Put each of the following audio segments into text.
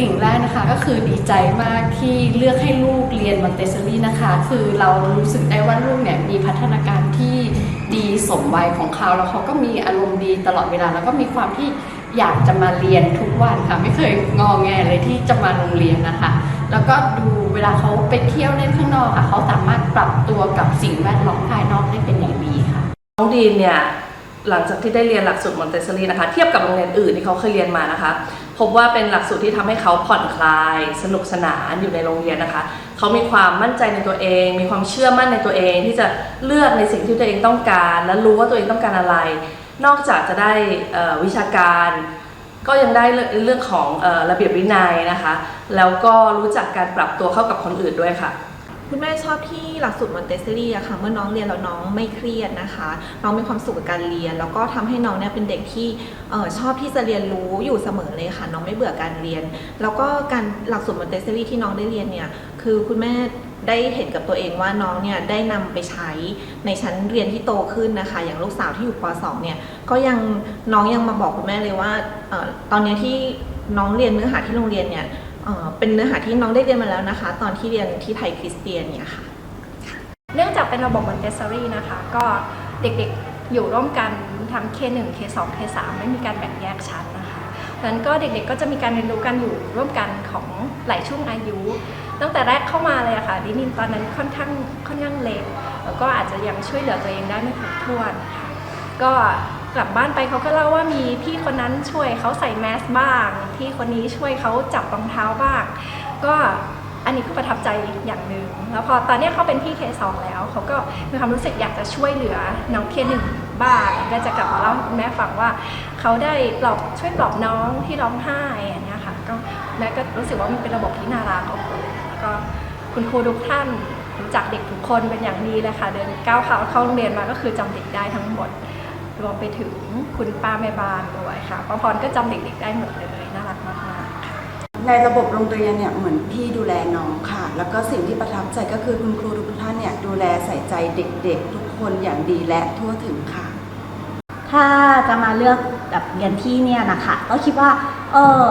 สิ่งแรกนะคะก็คือดีใจมากที่เลือกให้ลูกเรียนมอนเตสซอรี่นะคะ คือเรารู้สึกได้ว่าลูกเนี่ยมีพัฒนาการที่ดีสมวัยของเขา แล้วเขาก็มีอารมณ์ดีตลอดเวลา แล้วก็มีความที่อยากจะมาเรียนทุกวันค่ะ ไม่เคยงอแงเลยที่จะมาโรงเรียนนะคะ แล้วก็ดูเวลาเขาไปเที่ยวเล่นข้างนอกค่ะเขาสามารถปรับตัวกับสิ่งแวดล้อมภายนอกได้เป็นอย่างดีค่ะน้องดีนเนี่ยหลังจากที่ได้เรียนหลักสูตรมอนเตสซอรี่นะคะ เทียบกับโรงเรียนอื่นที่เขาเคยเรียนมานะคะ พบว่าเป็นหลักสูตรที่ทำให้เขาผ่อนคลาย สนุกสนานอยู่ในโรงเรียนนะคะ เขามีความมั่นใจในตัวเอง มีความเชื่อมั่นในตัวเอง ที่จะเลือกในสิ่งที่ตัวเองต้องการ และรู้ว่าตัวเองต้องการอะไร นอกจากจะได้วิชาการ ก็ยังได้เรื่องของอ่อระเบียบวินัยนะคะ แล้วก็รู้จักการปรับตัวเข้ากับคนอื่นด้วยค่ะ คุณแม่ชอบที่หลักสูตรมอนเตสซอรี่อะค่ะ เมื่อน้องเรียนแล้วน้องไม่เครียดนะคะ น้องมีความสุขกับการเรียน แล้วก็ทำให้น้องเนี่ยเป็นเด็กที่ออชอบที่จะเรียนรู้อยู่เสมอเลยค่ะ น้องไม่เบื่อการเรียน แล้วก็การหลักสูตรมอนเตสซอรี่ที่น้องได้เรียนเนี่ย คือคุณแม่ได้เห็นกับตัวเองว่าน้องเนี่ยได้นำไปใช้ในชั้นเรียนที่โตขึ้นนะคะ อย่างลูกสาวที่อยู่ป .2 เนี่ยก็ยังน้องยังมาบอกคุณแม่เลยว่าออตอนนี้ที่น้องเรียนเนื้อหาที่โรงเรียนเนี่ย เป็นเนื้อหาที่น้องได้เรียนมาแล้วนะคะ ตอนที่เรียนที่ไทยคริสเตียนเนี่ยค่ะ เนื่องจากเป็นระบบมอนเตสซอรี่นะคะ ก็เด็กๆอยู่ร่วมกันทั้ง K1 K2 K3 ไม่มีการแบ่งแยกชั้นนะคะดังนั้นก็เด็กๆก็จะมีการเรียนรู้กันอยู่ร่วมกันของหลายช่วงอายุ ตั้งแต่แรกเข้ามาเลยอะค่ะดินินตอนนั้นค่อนข้างค่อนข้างเล็กแล้วก็อาจจะยังช่วยเหลือตัวเองได้ไม่ครบถ้วนค่ะ ก็กลับบ้านไปเขาก็เล่าว่ามีพี่คนนั้นช่วยเขาใส่แมสบ้าง พี่คนนี้ช่วยเขาจับรองเท้าบ้าง ก็อันนี้ก็ประทับใจอย่างหนึ่งแล้วพอตอนนี้เขาเป็นพี่เคสองแล้วเขาก็มีความรู้สึกอยากจะช่วยเหลือน้องเคหนึ่งบ้างก็จะกลับมาเล่าให้แม่ฟังว่าเขาได้ปลอบช่วยปลอบน้องที่ร้องไห้อย่างนี้ค่ะก็แม่ก็รู้สึกว่ามันเป็นระบบที่น่ารักอบอุ่นแล้วก็คุณครูทุกท่านรู้จักเด็กทุกคนเป็นอย่างดีเลยค่ะเดินก้าวเข้าเข้าโรงเรียนมาก็คือจำเด็กได้ทั้งหมด รวมไปถึงคุณป้าแม่บ้านด้วยค่ะป้าพรก็จำเด็กๆได้หมดเลยน่ารักมากๆค่ะ ในระบบโรงเรียนเนี่ยเหมือนพี่ดูแลน้องค่ะ แล้วก็สิ่งที่ประทับใจก็คือคุณครูทุกท่านเนี่ยดูแลใส่ใจเด็กๆ ทุกคนอย่างดีและทั่วถึงค่ะ ถ้าจะมาเลือกแบบเรียนที่เนี่ยนะคะก็คิดว่า เออ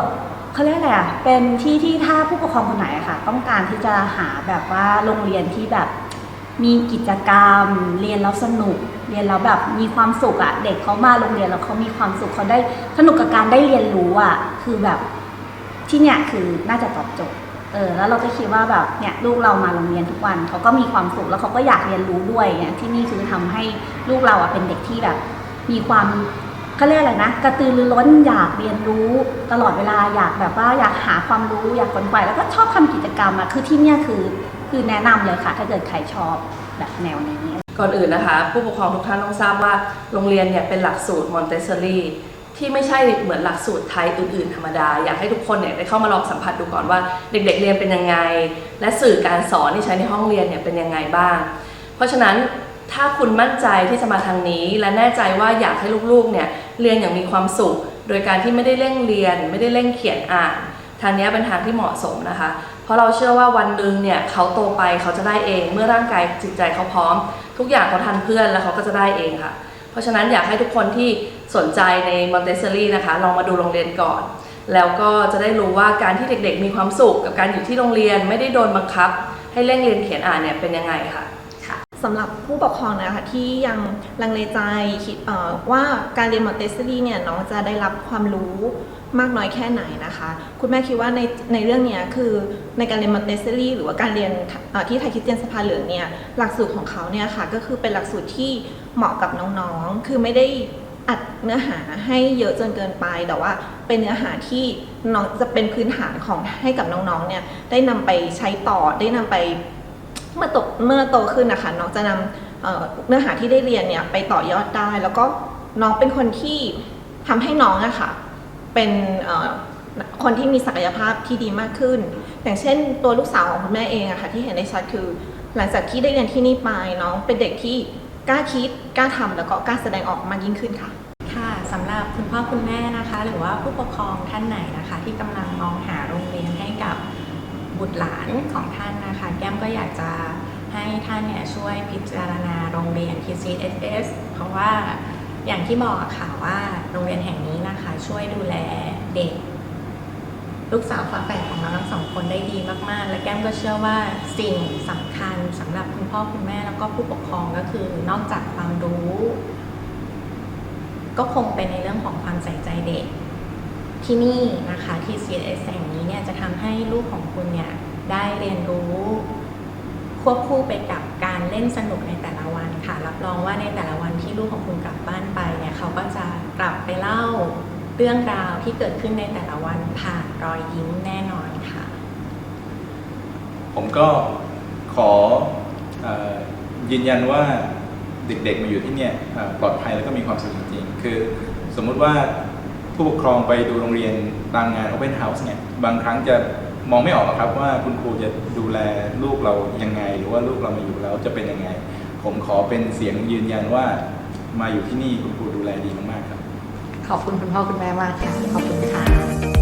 เขาเรียกอะไรอะเป็นที่ที่ถ้าผู้ปกครองคนไหนอะค่ะ ต้องการที่จะหาแบบว่าโรงเรียนที่แบบ มีกิจกรรม เรียนแล้วสนุก เรียนแล้วแบบมีความสุขอะเด็กเขามาโรงเรียนแล้วเขามีความสุขเขาได้สนุกกับการได้เรียนรู้อะคือแบบที่เนี่ยคือน่าจะตอบโจทย์เออแล้วเราก็คิดว่าแบบเนี่ยลูกเรามาโรงเรียนทุกวันเขาก็มีความสุขแล้วเขาก็อยากเรียนรู้ด้วยเนี่ยที่นี่คือทำให้ลูกเราอะเป็นเด็กที่แบบ มีความเขาเรียกอะไรนะกระตือรือร้นอยากเรียนรู้ตลอดเวลาอยากแบบว่าอยากหาความรู้อยากค้นคว้าแล้วก็ชอบทำกิจกรรมอะคือที่เนี่ยคือ คือแนะนำเลยค่ะ ถ้าเกิดใครชอบแบบแนวนี้ ก่อนอื่นนะคะ ผู้ปกครองทุกท่านต้องทราบว่าโรงเรียนเนี่ยเป็นหลักสูตรมอนเตสซอรี่ที่ไม่ใช่เหมือนหลักสูตรไทยอื่นๆ ธรรมดา อยากให้ทุกคนเนี่ยได้เข้ามาลองสัมผัสดูก่อนว่าเด็กๆเรียนเป็นยังไง และสื่อการสอนที่ใช้ในห้องเรียนเนี่ยเป็นยังไงบ้าง เพราะฉะนั้นถ้าคุณมั่นใจที่จะมาทางนี้ และแน่ใจว่าอยากให้ลูกๆเนี่ยเรียนอย่างมีความสุข โดยการที่ไม่ได้เร่งเรียน ไม่ได้เร่งเขียนอ่าน ทางนี้เป็นทางที่เหมาะสมนะคะ ราะเราเชื่อว่าวันหนึ่งเนี่ยเขาโตไปเขาจะได้เอง เมื่อร่างกายจิตใจเขาพร้อม ทุกอย่างเขาทันเพื่อนแล้วเขาก็จะได้เองค่ะ เพราะฉะนั้นอยากให้ทุกคนที่สนใจในมอนเตสซอรี่นะคะลองมาดูโรงเรียนก่อน แล้วก็จะได้รู้ว่าการที่เด็กๆ มีความสุขกับการอยู่ที่โรงเรียนไม่ได้โดนบังคับ ให้เร่งเรียนเขียนอ่านเนี่ยเป็นยังไงค่ะ สำหรับผู้ปกครองนะคะที่ยังลังเลใจคิดว่าการเรียนมอนเตสซอรี่เนี่ยน้องจะได้รับความรู้มากน้อยแค่ไหนนะคะ คุณแม่คิดว่าในในเรื่องนี้คือในการเรียนมอนเตสซอรี่หรือว่าการเรียนที่ไทยคริสเตียนสภาเหลืองเนี่ยหลักสูตรของเขาเนี่ยค่ะก็คือเป็นหลักสูตรที่เหมาะกับน้องๆ คือไม่ได้อัดเนื้อหาให้เยอะจนเกินไป แต่ว่าเป็นเนื้อหาที่น้องจะเป็นพื้นฐานของให้กับน้องๆเนี่ยได้นำไปใช้ต่อได้นำไป เมื่อโตเมื่อโตขึ้นนะคะน้องจะนำเอ่อเนื้อหาที่ได้เรียนเนี่ยไปต่อยอดได้ แล้วก็น้องเป็นคนที่ทำให้น้องอะค่ะเป็นคนที่มีศักยภาพที่ดีมากขึ้น อย่างเช่นตัวลูกสาวของคุณแม่เองอะค่ะที่เห็นได้ชัดคือ หลังจากที่ได้เรียนที่นี่ไปน้องเป็นเด็กที่กล้าคิดกล้าทำแล้วก็กล้าแสดงออกมากยิ่งขึ้นค่ะ ค่ะสำหรับคุณพ่อคุณแม่นะคะ หรือว่าผู้ปกครองท่านไหนนะคะ ที่กำลังมองหาโรงเรียนให้กับ บุตรหลานของท่านนะคะ แก้มก็อยากจะให้ท่านเนี่ยช่วยพิจารณาโรงเรียน TCSS เพราะว่าอย่างที่บอกค่ะว่าโรงเรียนแห่งนี้นะคะ ช่วยดูแลเด็ก ลูกสาวฝาแฝดของเราทั้งสองคนได้ดีมาก ๆ และแก้มก็เชื่อว่าสิ่งสำคัญสำหรับคุณพ่อคุณแม่แล้วก็ผู้ปกครองก็คือนอกจากความรู้ ก็คงเป็นในเรื่องของความใส่ใจเด็ก ที่นี่นะคะที่ CSS แห่งนี้เนี่ยจะทำให้ลูกของคุณเนี่ยได้เรียนรู้ควบคู่ไปกับการเล่นสนุกในแต่ละวันค่ะ รับรองว่าในแต่ละวันที่ลูกของคุณกลับบ้านไปเนี่ยเขาก็จะกลับไปเล่าเรื่องราวที่เกิดขึ้นในแต่ละวันผ่านรอยยิ้มแน่นอนค่ะ ผมก็ขอเออยืนยันว่าเด็กๆมาอยู่ที่เนี่ยเอ่อปลอดภัยแล้วก็มีความสุขจริงๆ คือสมมุติว่า ผู้ปกครองไปดูโรงเรียนตามงาน Open House เนี่ยบางครั้งจะมองไม่ออกหรอกครับว่าคุณครูจะดูแลลูกเรายังไง หรือว่าลูกเรามาอยู่แล้วจะเป็นยังไง ผมขอเป็นเสียงยืนยันว่ามาอยู่ที่นี่คุณครูดูแลดีมากๆครับ ขอบคุณคุณพ่อคุณแม่มากค่ะขอบคุณค่ะ